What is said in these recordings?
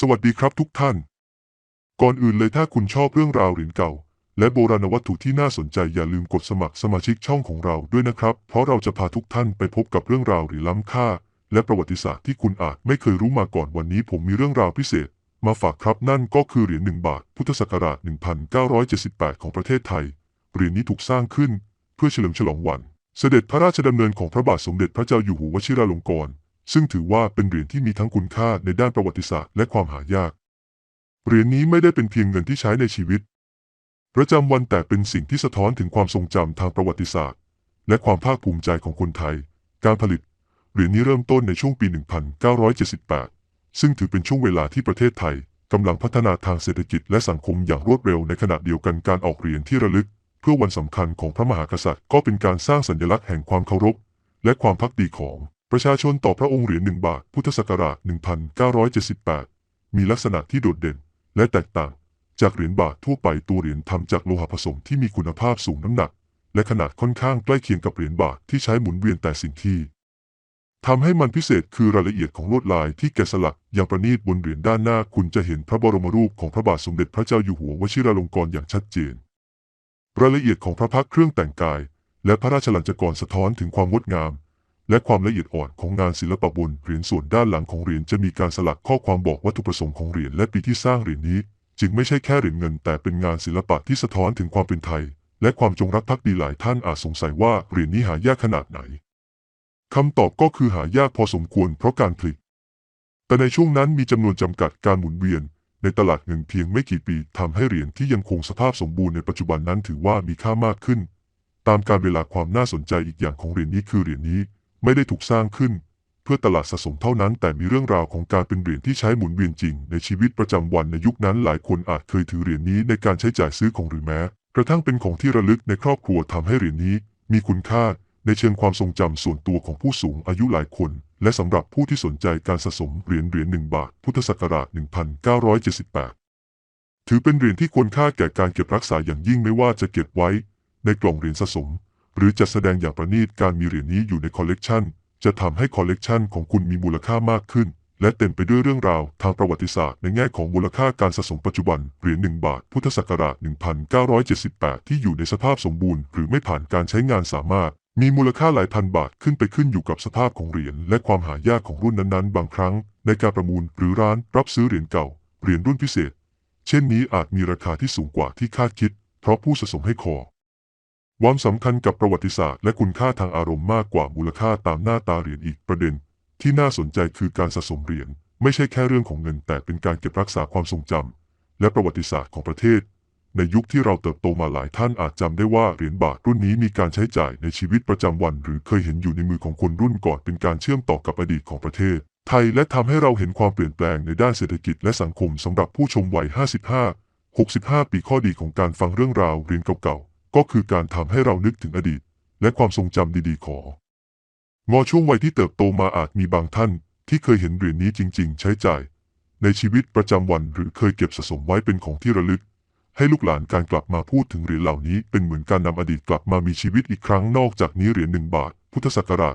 สวัสดีครับทุกท่าน ก่อนอื่นเลยถ้าคุณชอบเรื่องราวเหรียญเก่า และโบราณวัตถุที่น่าสนใจอย่าลืมกดสมัครสมาชิกช่องของเราด้วยนะครับ เพราะเราจะพาทุกท่านไปพบกับเรื่องราวหรียญล้ำค่า และประวัติศาสตร์ที่คุณอาจไม่เคยรู้มาก่อนวันนี้ผมมีเรื่องราวพิเศษ มาฝากครับนั่นก็คือเหรียญ1บาท พุทธศักราช 1978 ของประเทศไทย เหรียญนี้ถูกสร้างขึ้น เพื่อเฉลิมฉลองวัน เสด็จพระราชดำเนินของพระบาทสมเด็จพระเจ้าอยู่หัววชิราลงกรณ์ ซึ่งถือว่าเป็นเหรียญที่มีทั้งคุณค่าในด้านประวัติศาสตร์และความหายาก เหรียญนี้ไม่ได้เป็นเพียงเงินที่ใช้ในชีวิต ประจำวันแต่เป็นสิ่งที่สะท้อนถึงความทรงจำทางประวัติศาสตร์ และความภาคภูมิใจของคนไทย การผลิต เหรียญนี้เริ่มต้นในช่วงปี 1978 ซึ่งถือเป็นช่วงเวลาที่ประเทศไทยกำลังพัฒนาทางเศรษฐกิจและสังคมอย่างรวดเร็วในขณะเดียวกันการออกเหรียญที่ระลึก เพื่อวันสำคัญของพระมหากษัตริย์ ก็เป็นการสร้างสัญลักษณ์แห่งความเคารพ และความภักดีของ ประชาชนต่อพระองค์เหรียญหนึ่งบาท พุทธศักราช 1978 มีลักษณะที่โดดเด่น และแตกต่าง จากเหรียญบาททั่วไปตัวเหรียญทำจากโลหะผสมที่มีคุณภาพสูงน้ำหนัก และขนาดค่อนข้างใกล้เคียงกับเหรียญบาทที่ใช้หมุนเวียนแต่สิ่งที่ทำให้มันพิเศษคือรายละเอียดของลวดลายที่แกะสลักอย่างประณีตบนเหรียญด้านหน้าคุณจะเห็นพระบรมรูปของพระบาทสมเด็จพระเจ้าอยู่หัววชิราลงกรณ์อย่างชัดเจน รายละเอียดของพระพักตร์เครื่องแต่งกาย และพระราชลัญจกรสะท้อนถึงความงดงาม และความละเอียดอ่อนของงานศิลปะบนเหรียญส่วนด้านหลังของเหรียญจะมีการสลักข้อความบอกวัตถุประสงค์ของเหรียญและปีที่สร้างเหรียญนี้ จึงไม่ใช่แค่เหรียญเงิน แต่เป็นงานศิลปะที่สะท้อนถึงความเป็นไทย และความจงรักภักดีหลายท่านอาจสงสัยว่าเหรียญนี้หายากขนาดไหนคำตอบก็คือหายากพอสมควรเพราะการผลิต แต่ในช่วงนั้นมีจำนวนจำกัดการหมุนเวียน ในตลาดเงินเพียงไม่กี่ปีทำให้เหรียญที่ยังคงสภาพสมบูรณ์ในปัจจุบันนั้นถือว่ามีค่ามากขึ้น ตามการเวลาความน่าสนใจอีกอย่างของเหรียญนี้คือเหรียญนี้ ไม่ได้ถูกสร้างขึ้น เพื่อตลาดสะสมเท่านั้น แต่มีเรื่องราวของการเป็นเหรียญที่ใช้หมุนเวียนจริง ในชีวิตประจำวันในยุคนั้นหลายคนอาจเคยถือเหรียญนี้ในการใช้จ่ายซื้อของหรือแม้ กระทั่งเป็นของที่ระลึกในครอบครัวทำให้เหรียญนี้ มีคุณค่าในเชิงความทรงจำส่วนตัวของผู้สูงอายุหลายคน และสำหรับผู้ที่สนใจการสะสมเหรียญเหรียญหนึ่งบาท พุทธศักราช 1978 ถือเป็นเหรียญที่ควรค่าแก่การเก็บรักษาอย่างยิ่งไม่ว่าจะเก็บไว้ ในกล่องเหรียญสะสม หรือจัดแสดงอย่างประณีตการมีเหรียญนี้อยู่ในคอลเลกชันจะทำให้คอลเลกชันของคุณมีมูลค่ามากขึ้น และเต็มไปด้วยเรื่องราวทางประวัติศาสตร์ในแง่ของมูลค่าการสะสมปัจจุบันเหรียญหนึ่งบาท พุทธศักราช 1978 ที่อยู่ในสภาพสมบูรณ์หรือไม่ผ่านการใช้งานสามารถ มีมูลค่าหลายพันบาทขึ้นไปขึ้นอยู่กับสภาพของเหรียญและความหายากของรุ่นนั้นๆ บางครั้ง ในการประมูลหรือร้านรับซื้อเหรียญเก่าเหรียญรุ่นพิเศษ เช่นนี้อาจมีราคาที่สูงกว่าที่คาดคิด เพราะผู้สะสมให้คอ ความสำคัญกับประวัติศาสตร์และคุณค่าทางอารมณ์มากกว่ามูลค่าตามหน้าตาเหรียญอีกประเด็น ที่น่าสนใจคือการสะสมเหรียญไม่ใช่แค่เรื่องของเงิน แต่เป็นการเก็บรักษาความทรงจำและประวัติศาสตร์ของประเทศ ในยุคที่เราเติบโตมาหลายท่านอาจจำได้ว่าเหรียญบาทรุ่นนี้มีการใช้จ่ายในชีวิตประจำวัน หรือเคยเห็นอยู่ในมือของคนรุ่นก่อนเป็นการเชื่อมต่อกับอดีตของประเทศ ไทยและทำให้เราเห็นความเปลี่ยนแปลงในด้านเศรษฐกิจและสังคมสำหรับผู้ชมวัย 55 65 ปีข้อดีของการฟังเรื่องราวเหรียญเก่าๆ ก็คือการทำให้เรานึกถึงอดีต และความทรงจำดีๆ ของงอช่วงวัยที่เติบโตมาอาจมีบางท่าน ที่เคยเห็นเหรียญนี้จริง ๆ ใช้จ่าย ในชีวิตประจำวันหรือเคยเก็บสะสมไว้เป็นของที่ระลึก ให้ลูกหลานการกลับมาพูดถึงเหรียญเหล่านี้ เป็นเหมือนการนำอดีตกลับมามีชีวิตอีกครั้งนอกจากนี้เหรียญหนึ่งบาท พุทธศักราช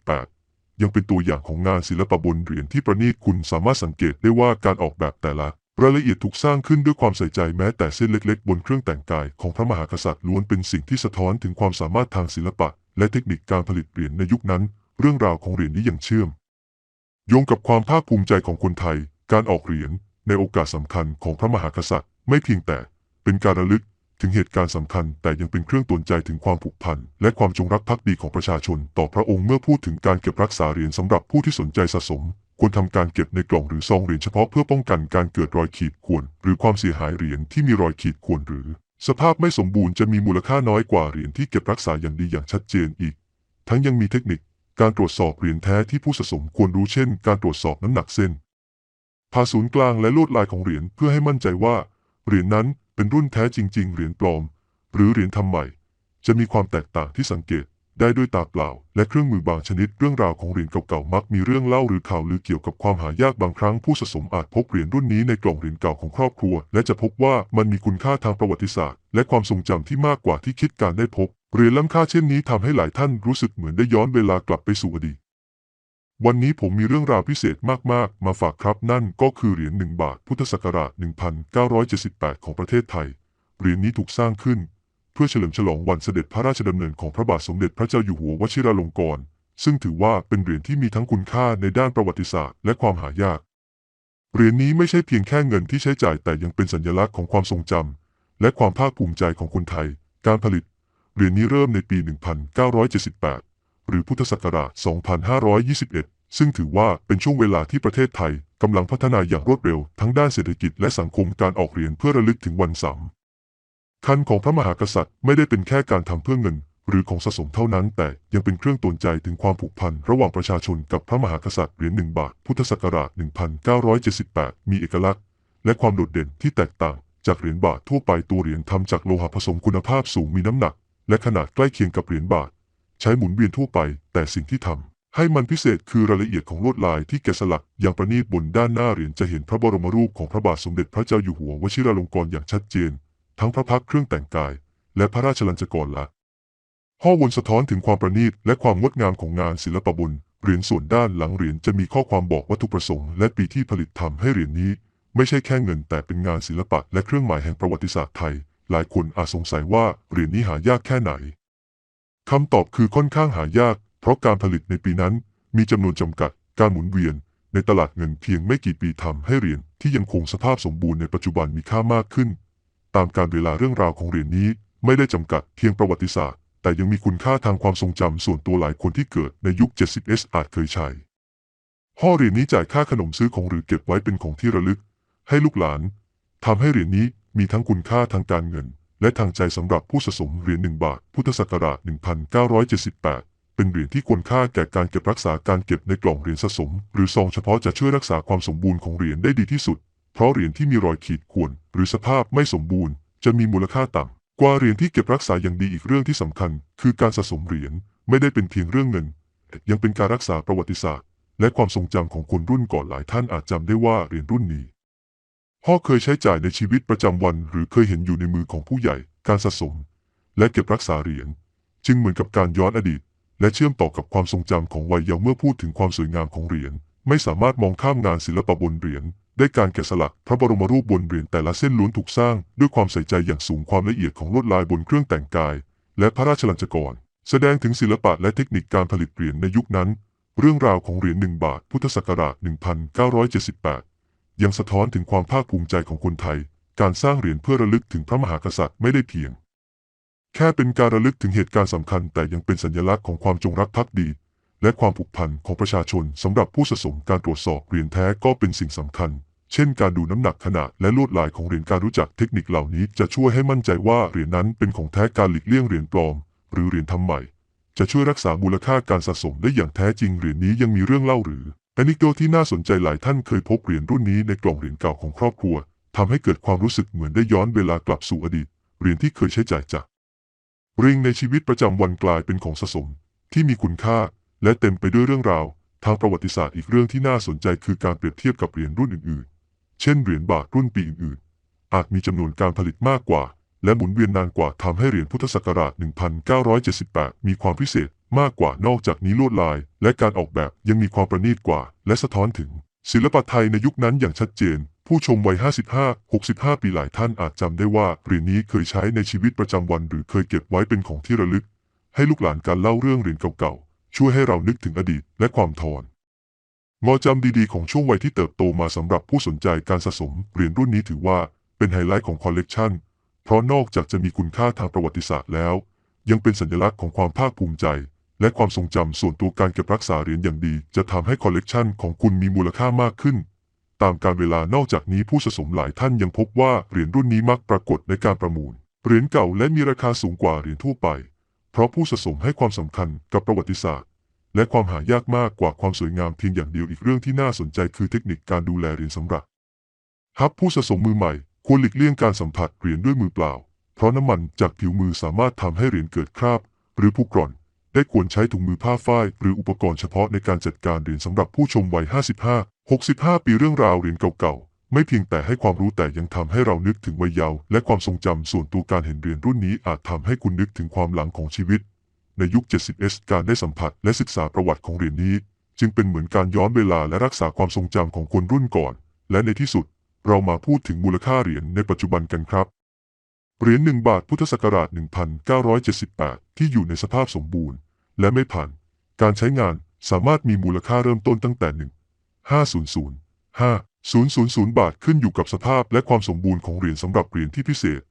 1978ยังเป็นตัวอย่างของงานศิลปะบนเหรียญที่ประณีตคุณสามารถสังเกตได้ว่าการออกแบบแต่ละ รายละเอียดถูกสร้างขึ้นด้วยความใส่ใจแม้แต่เส้นเล็กๆ บนเครื่องแต่งกายของพระมหากษัตริย์ล้วนเป็นสิ่งที่สะท้อนถึงความสามารถทางศิลปะ และเทคนิคการผลิตเหรียญในยุคนั้น เรื่องราวของเหรียญนี้ยังเชื่อม โยงกับความภาคภูมิใจของคนไทย การออกเหรียญในโอกาสสำคัญของพระมหากษัตริย์ ไม่เพียงแต่เป็นการระลึกถึงเหตุการณ์สำคัญ แต่ยังเป็นเครื่องตวนใจถึงความผูกพัน และความจงรักภักดีของประชาชน ต่อพระองค์เมื่อพูดถึงการเก็บรักษาเหรียญสำหรับผู้ที่สนใจสะสม ควรทำการเก็บในกล่องหรือซองเหรียญเฉพาะเพื่อป้องกันการเกิดรอยขีดข่วน หรือความเสียหายเหรียญที่มีรอยขีดข่วนหรือ สภาพไม่สมบูรณ์จะมีมูลค่าน้อยกว่าเหรียญที่เก็บรักษาอย่างดีอย่างชัดเจนอีก ทั้งยังมีเทคนิคการตรวจสอบเหรียญแท้ที่ผู้สะสมควรรู้เช่น การตรวจสอบน้ำหนักเส้นผ่าศูนย์กลางและลวดลายของเหรียญเพื่อให้มั่นใจว่า เหรียญนั้นเป็นรุ่นแท้จริง ๆ เหรียญปลอม หรือเหรียญทำใหม่ จะมีความแตกต่างที่สังเกต ได้ด้วยตาเปล่า และเครื่องมือบางชนิดเรื่องราวของเหรียญเก่าๆมักมีเรื่องเล่าหรือข่าวลือเกี่ยวกับความหายากบางครั้งผู้สะสมอาจพบเหรียญรุ่นนี้ในกล่องเหรียญเก่าของครอบครัว และจะพบว่ามันมีคุณค่าทางประวัติศาสตร์ และความทรงจำที่มากกว่าที่คิดการได้พบเหรียญล้ำค่าเช่นนี้ทำให้หลายท่านรู้สึกเหมือนได้ย้อนเวลากลับไปสู่อดีตวันนี้ผมมีเรื่องราวพิเศษมาก ๆ มาฝากครับนั่นก็คือเหรียญ1บาทพุทธศักราช 1978 ของประเทศไทย เหรียญนี้ถูกสร้างขึ้น พื่อเฉลิมฉลองวันเสด็จพระราชดำเนินของพระบาทสมเด็จพระเจ้าอยู่หัววชิราลงกรณ์ซึ่งถือว่าเป็นเหรียญที่มีทั้งคุณค่าในด้านประวัติศาสตร์และความหายาก เหรียญนี้ไม่ใช่เพียงแค่เงินที่ใช้จ่ายแต่ยังเป็นสัญลักษณ์ของความทรงจำและความภาคภูมิใจของคนไทย การผลิต เหรียญนี้เริ่มในปี 1978 หรือพุทธศักราช 2521 ซึ่งถือว่าเป็นช่วงเวลาที่ประเทศไทยกำลังพัฒนาอย่างรวดเร็วทั้งด้านเศรษฐกิจและสังคมการออกเหรียญเพื่อระลึกถึงวันสำ คัญของพระมหากษัตริย์ไม่ได้เป็นแค่การทำเพื่อเงิน หรือของสะสมเท่านั้น แต่ยังเป็นเครื่องตวนใจถึงความผูกพันระหว่างประชาชนกับพระมหากษัตริย์เหรียญหนึ่งบาทพุทธศักราช 1978 มีเอกลักษณ์ และความโดดเด่นที่แตกต่าง จากเหรียญบาททั่วไปตัวเหรียญทำจากโลหะผสมคุณภาพสูงมีน้ำหนัก และขนาดใกล้เคียงกับเหรียญบาท ใช้หมุนเวียนทั่วไป แต่สิ่งที่ทำให้มันพิเศษคือรายละเอียดของลวดลายที่แกะสลักอย่างประณีตบนด้านหน้าเหรียญจะเห็นพระบรมรูปของพระบาทสมเด็จพระเจ้าอยู่หัววชิราลงกรณ์อย่างชัดเจน ทั้งพระพักเครื่องแต่งกาย และพระราชลัญจกรละข้อวนสะท้อนถึงความประณีตและความงดงามของงานศิลปบนเหรียญส่วนด้านหลังเหรียญจะมีข้อความบอกวัตถุประสงค์และปีที่ผลิตทำให้เหรียญนี้ ไม่ใช่แค่เงินแต่เป็นงานศิลปะและเครื่องหมายแห่งประวัติศาสตร์ไทย หลายคนอาจสงสัยว่าเหรียญนี้หายากแค่ไหนคำตอบคือค่อนข้างหายาก เพราะการผลิตในปีนั้น มีจำนวนจำกัด การหมุนเวียน ในตลาดเงินเพียงไม่กี่ปีทำให้เหรียญที่ยังคงสภาพสมบูรณ์ในปัจจุบันมีค่ามากขึ้น ตามการเวลาเรื่องราวของเหรียญนี้ ไม่ได้จำกัดเพียงประวัติศาสตร์ แต่ยังมีคุณค่าทางความทรงจำส่วนตัวหลายคนที่เกิดในยุค 70s อาจเคยใช้ห่อเหรียญนี้จ่ายค่าขนมซื้อของหรือเก็บไว้เป็นของที่ระลึก ให้ลูกหลานทำให้เหรียญนี้มีทั้งคุณค่าทางการเงิน และทางใจสำหรับผู้สะสมเหรียญหนึ่งบาท พุทธศักราช 1978เป็นเหรียญที่ควรค่าแก่การเก็บรักษาการเก็บในกล่องเหรียญสะสม หรือซองเฉพาะจะช่วยรักษาความสมบูรณ์ของเหรียญได้ดีที่สุด เพราะเหรียญที่มีรอยขีดข่วนหรือสภาพไม่สมบูรณ์ จะมีมูลค่าต่ำกว่าเหรียญที่เก็บรักษาอย่างดีอีกเรื่องที่สำคัญ คือการสะสมเหรียญไม่ได้เป็นเพียงเรื่องเงิน ยังเป็นการรักษาประวัติศาสตร์ และความทรงจำของคนรุ่นก่อนหลายท่านอาจจำได้ว่าเหรียญรุ่นนี้พ่อเคยใช้จ่ายในชีวิตประจำวัน หรือเคยเห็นอยู่ในมือของผู้ใหญ่ การสะสม และเก็บรักษาเหรียญจึงเหมือนกับการย้อนอดีต และเชื่อมต่อกับความทรงจำของวัยเยาว์เมื่อพูดถึงความสวยงามของเหรียญไม่สามารถมองข้ามงานศิลปะบนเหรียญ ได้การแกะสลักพระบรมรูปบนเหรียญแต่ละเส้นล้วนถูกสร้าง ด้วยความใส่ใจอย่างสูงความละเอียดของลวดลายบนเครื่องแต่งกาย และพระราชลัญจกร แสดงถึงศิลปะและเทคนิคการผลิตเหรียญในยุคนั้น เรื่องราวของเหรียญหนึ่งบาทพุทธศักราช 1978 ยังสะท้อนถึงความภาคภูมิใจของคนไทย การสร้างเหรียญเพื่อระลึกถึงพระมหากษัตริย์ไม่ได้เพียง แค่เป็นการระลึกถึงเหตุการณ์สำคัญ แต่ยังเป็นสัญลักษณ์ของความจงรักภักดี และความผูกพันของประชาชนสำหรับผู้สะสมการตรวจสอบเหรียญแท้ก็เป็นสิ่งสำคัญ เช่น การดูน้ำหนักขนาดและลวดลายของเหรียญการรู้จักเทคนิคเหล่านี้ จะช่วยให้มั่นใจว่าเหรียญนั้นเป็นของแท้การหลีกเลี่ยงเหรียญปลอม หรือเหรียญทำใหม่ จะช่วยรักษามูลค่าการสะสมได้อย่างแท้จริงเหรียญนี้ยังมีเรื่องเล่าหรือแอนิโดที่น่าสนใจหลายท่านเคยพบเหรียญรุ่นนี้ในกล่องเหรียญเก่าของครอบครัวทำให้เกิดความรู้สึกเหมือนได้ย้อนเวลากลับสู่อดีตเหรียญที่เคยใช้จ่ายจากริงในชีวิตประจำวันกลายเป็นของสะสม ที่มีคุณค่า และเต็มไปด้วยเรื่องราว ทางประวัติศาสตร์อีกเรื่องที่น่าสนใจคือการเปรียบเทียบกับเหรียญรุ่นอื่นๆ เช่นเหรียญบาทรุ่นปีอื่นๆ อาจมีจำนวนการผลิตมากกว่า และหมุนเวียนนานกว่าทำให้เหรียญพุทธศักราช 1978 มีความพิเศษมากกว่านอกจากนี้ลวดลาย และการออกแบบยังมีความประณีตกว่า และสะท้อนถึง ศิลปะไทยในยุคนั้นอย่างชัดเจน ผู้ชมวัย 55 65 ปีหลายท่านอาจจำได้ว่าเหรียญนี้เคยใช้ในชีวิตประจำวัน หรือเคยเก็บไว้เป็นของที่ระลึก ให้ลูกหลานการเล่าเรื่องเหรียญเก่าๆ ช่วยให้เรานึกถึงอดีตและความทอนงอจำดีๆ ของช่วงวัยที่เติบโตมาสำหรับผู้สนใจการสะสมเหรียญรุ่นนี้ถือว่าเป็นไฮไลท์ของคอลเลกชันเพราะนอกจากจะมีคุณค่าทางประวัติศาสตร์แล้ว ยังเป็นสัญลักษณ์ของความภาคภูมิใจ และความทรงจำส่วนตัวการเก็บรักษาเหรียญอย่างดี จะทำให้คอลเลกชันของคุณมีมูลค่ามากขึ้น ตามการเวลานอกจากนี้ผู้สะสมหลายท่านยังพบว่าเหรียญรุ่นนี้มักปรากฏในการประมูลเหรียญเก่าและมีราคาสูงกว่าเหรียญทั่วไป เพราะผู้สะสมให้ความสำคัญกับประวัติศาสตร์ และความหายากมากกว่าความสวยงามเพียงอย่างเดียวอีกเรื่องที่น่าสนใจคือเทคนิคการดูแลเหรียญสำหรับฮับผู้สะสมมือใหม่ควรหลีกเลี่ยงการสัมผัสเหรียญด้วยมือเปล่า เพราะน้ำมันจากผิวมือสามารถทำให้เหรียญเกิดคราบ หรือผุกร่อน ได้ควรใช้ถุงมือผ้าฝ้ายหรืออุปกรณ์เฉพาะในการจัดการเหรียญสำหรับผู้ชมวัย 55 65 ปีเรื่องราวเหรียญเก่าๆ ไม่เพียงแต่ให้ความรู้แต่ยังทำให้เรานึกถึงวัยเยาว์และความทรงจำส่วนตัวการเห็นเรียญรุ่นนี้อาจทำให้คุณนึกถึงความหลังของชีวิต ในยุค 70s การได้สัมผัสและศึกษาประวัติของเหรียญนี้ จึงเป็นเหมือนการย้อนเวลาและรักษาความทรงจำของคนรุ่นก่อน และในที่สุด เรามาพูดถึงมูลค่าเหรียญในปัจจุบันกันครับเหรียญ1บาทพุทธศักราช 1978 ที่อยู่ในสภาพสมบูรณ์ และไม่ผ่าน การใช้งานสามารถมีมูลค่าเริ่มต้นตั้งแต่ 1 500 0.00 บาทขึ้นอยู่กับสภาพและความสมบูรณ์ของเหรียญสำหรับเหรียญที่พิเศษ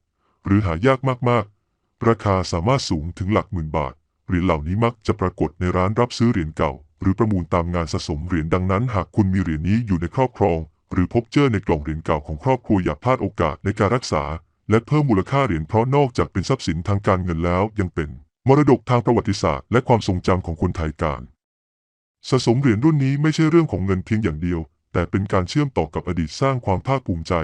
หรือหายากมากๆ ราคาสามารถสูงถึงหลักหมื่นบาท เหรียญเหล่านี้มักจะปรากฏในร้านรับซื้อเหรียญเก่า หรือประมูลตามงานสะสมเหรียญดังนั้น หากคุณมีเหรียญนี้อยู่ในครอบครอง หรือพบเจอในกล่องเหรียญเก่าของครอบครัวอย่าพลาดโอกาสในการรักษา และเพิ่มมูลค่าเหรียญเพราะนอกจากเป็นทรัพย์สินทางการเงินแล้วยังเป็น มรดกทางประวัติศาสตร์และความทรงจำของคนไทยการสะสมเหรียญรุ่นนี้ไม่ใช่เรื่องของเงินเพียงอย่างเดียว แต่เป็นการเชื่อมต่อกับอดีตสร้างความภาคภูมิใจ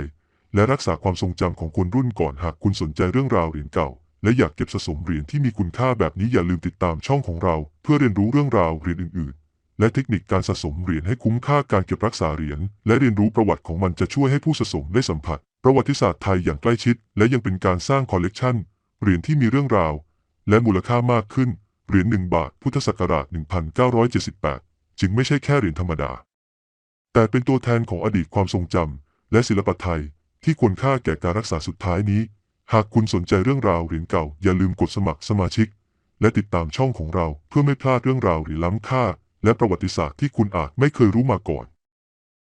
และรักษาความทรงจำของคนรุ่นก่อนหากคุณสนใจเรื่องราวเหรียญเก่า และอยากเก็บสะสมเหรียญที่มีคุณค่าแบบนี้อย่าลืมติดตามช่องของเรา เพื่อเรียนรู้เรื่องราวเหรียญอื่น ๆ และเทคนิคการสะสมเหรียญให้คุ้มค่าการเก็บรักษาเหรียญและเรียนรู้ประวัติของมันจะช่วยให้ผู้สะสมได้สัมผัส ประวัติศาสตร์ไทยอย่างใกล้ชิด และยังเป็นการสร้างคอลเลกชันเหรียญที่มีเรื่องราว และมูลค่ามากขึ้นเหรียญ1บาทพุทธศักราช 1978 จึงไม่ใช่แค่เหรียญธรรมดา แต่เป็นตัวแทนของอดีตความทรงจำและศิลปะไทยที่ควรค่าแก่การรักษาสุดท้ายนี้ หากคุณสนใจเรื่องราวเหรียญเก่า อย่าลืมกดสมัครสมาชิก และติดตามช่องของเราเพื่อไม่พลาดเรื่องราวเหรียญล้ำค่า และประวัติศาสตร์ที่คุณอาจไม่เคยรู้มาก่อน